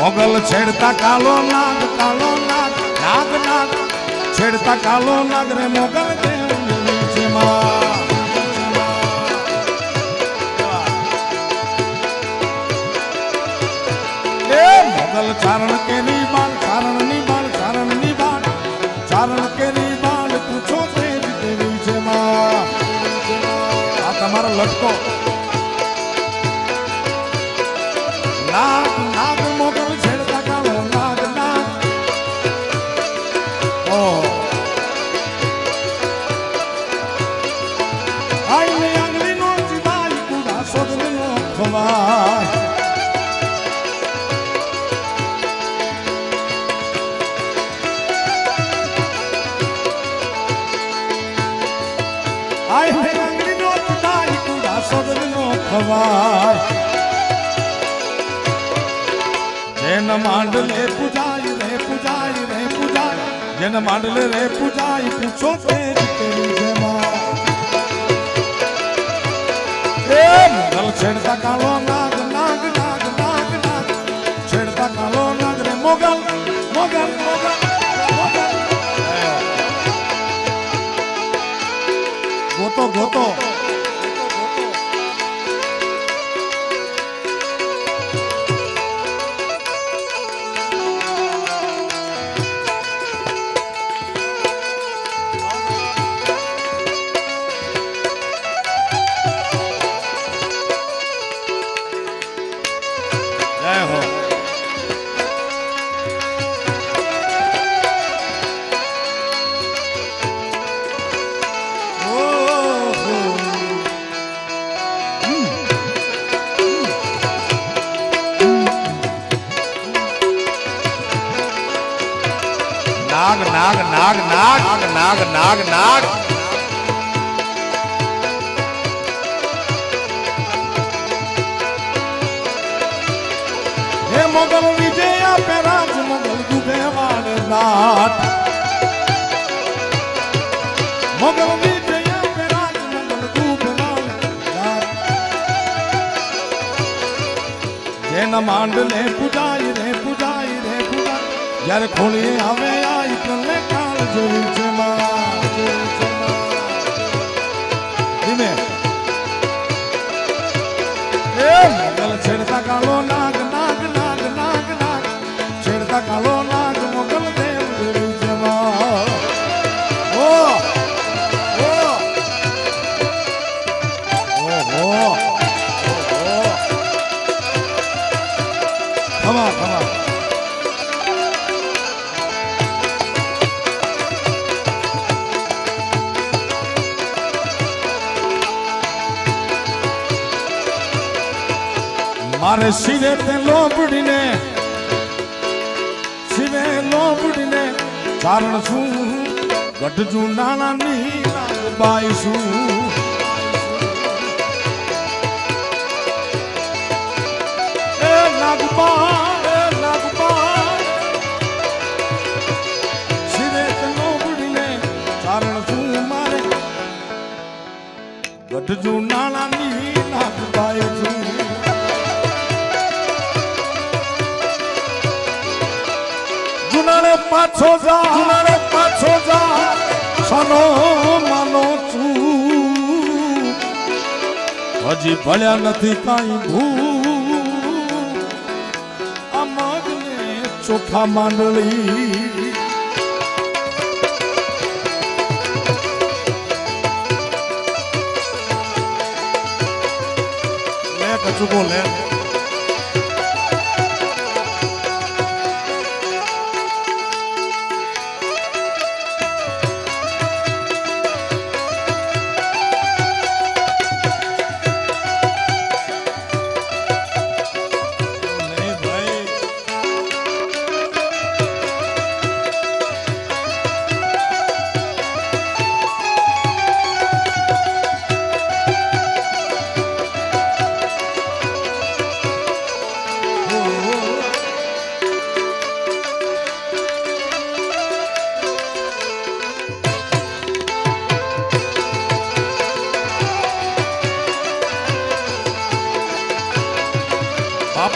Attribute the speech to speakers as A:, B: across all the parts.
A: મોગલ છેડતા કાલો નાગ કાલો નાગ નાગ નાગ. છેડતા કાલો નાગ રે મોગલ મોગલ ચારણ કેરી બાલ ચારણની બાલ ચારણની બાલ ચારણ કેરી બાલ પૂછો તેજ કેવી છે આ તમારો લટકો. નાગ નો ખવાય આઈને આંગળી નો જીવાય કુડા સોદન નો ખવાય. જેન માંડલે પૂજાય રે પૂજાય રે જેન માંડલે રે, પૂજાય, પૂછો તે કેવી મુગલ છેડતા કાળો નાગ નાગ નાગ નાગ નાગ. છેડતા કાળો નાગ નાગ નાગ નાગ નાગ નાગ. નાગ હે મોગલ વિજય, આપે રાજ મોગલ દુબે વાળ નાટ મોગલ વિજય, આપે પૂજાય રે પૂજાય રે, પૂજાય. જ્યારે ખોલી આવે આઈ ધીમે છેડતા કાળો મારે શિરે તે લોબડીને, શિવે લોબડીને, કારણ શું? ગઢજું નાનાની બાઈ શું? નાગપા શિરે તે લોબડીને ચારણ છું પાછો જા જુનાને પાછો જા સનો માનો છું હજી ભળ્યા નથી કાંઈ ભૂ આ મગને ચોખા માંડળી કચુકો લે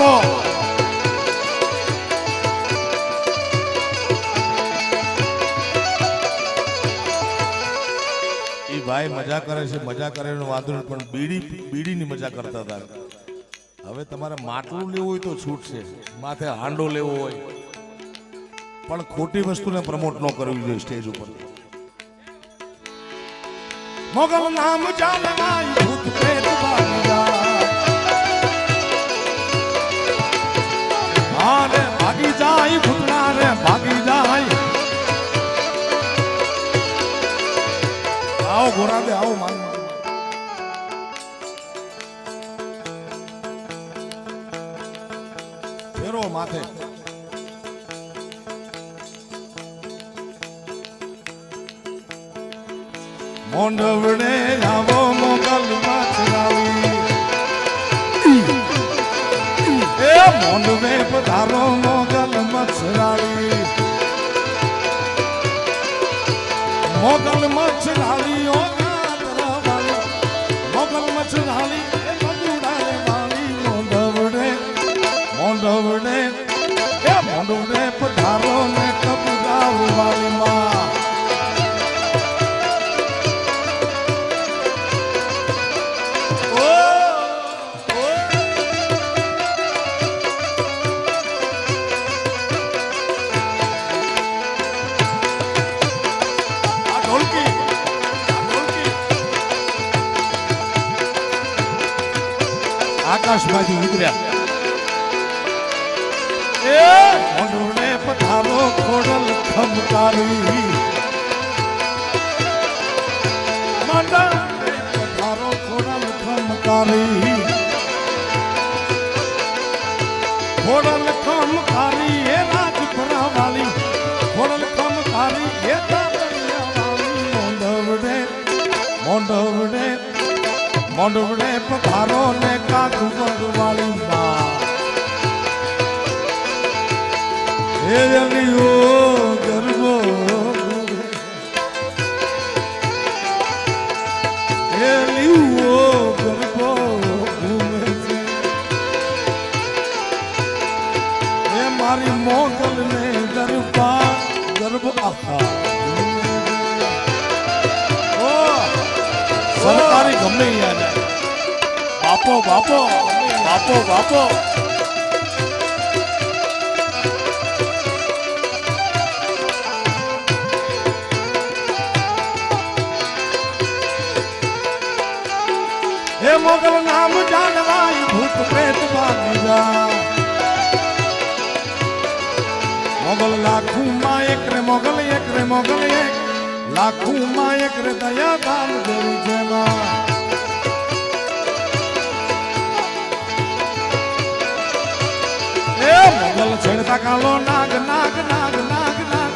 A: આપો એ ભાઈ મજા કરે છે, મજા કરે વાંધો નહીં, પણ બીડી, બીડીની મજા કરતા હતા. હવે તમારે માટલું લેવું હોય તો છૂટશે, માથે હાંડો લેવો હોય. પણ ખોટી વસ્તુને પ્રમોટ ન કરવી જોઈએ સ્ટેજ ઉપર. મોગલ નામ ચાલવાય ભૂત જાય ભૂતના રે ભાગી જાય. આવો ગોરા દે આવો માન ફેરો માથે. મોંઢવડે આવો મોગલ માછરાવી એ મોંડવે પધારો મછરાવી મોગલ મછરાવી આકાશમાંથી ઉતર્યા એ? પથારો ખોડલ ખમકારી. મોંઢવડે પધારો ને કાકુ વાળી માં ગરબો મારી મોગલ ને ગરબા ગરબ આહા ગમે યાદ બાપો બાપો બાપો બાપો હે મોગલ નામ જાણવાય, ભૂત પ્રેત ભાગી જા મોગલ લાખું માં એક રે, મોગલ એક રે, મોગલ એક. લાખું માં એક રે દયા દાન દેવી છેડતા કાલો નાગ નાગ નાગ નાગ નાગ.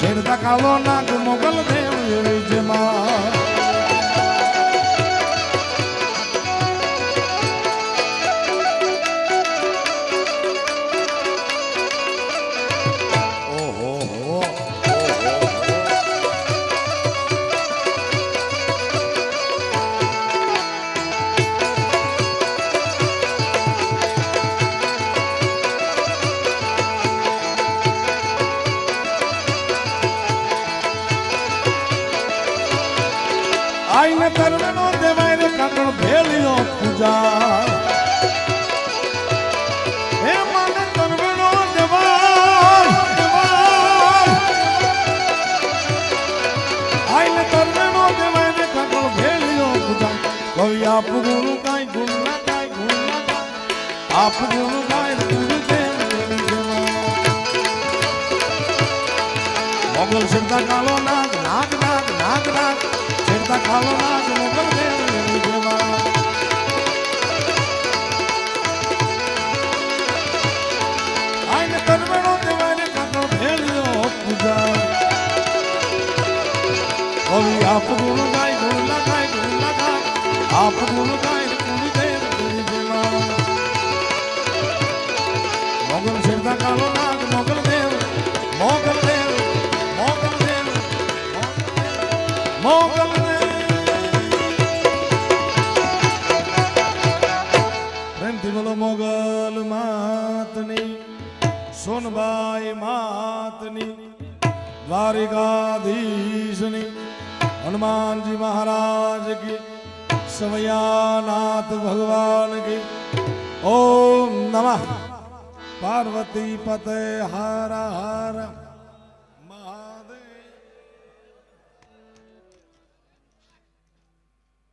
A: છેડતા કાલો નાગ મોગલ દેવ એવી આઈને તરવેનો દેવાય રે કાકણ ભેલિયો પૂજા કવિ આપ ગુરુ કાઈ ગુણ ના કાઈ ગુણ ના કાઈ આપ ગુરુ કાઈ ગુરુ દેવ દેવી દેવા મોગલ સિરતા કાલો નાગ નાગ નાગ નાગ નાગ સિરતા કાલો નાગ મોગલ મોગલ માતની સોનબાઈ માતની દ્વારિકાધીશની હનુમાનજી મહારાજ કી સવયાનાથ ભગવાન કી ઓમ નમઃ. પાર્વતી પતે હર હર.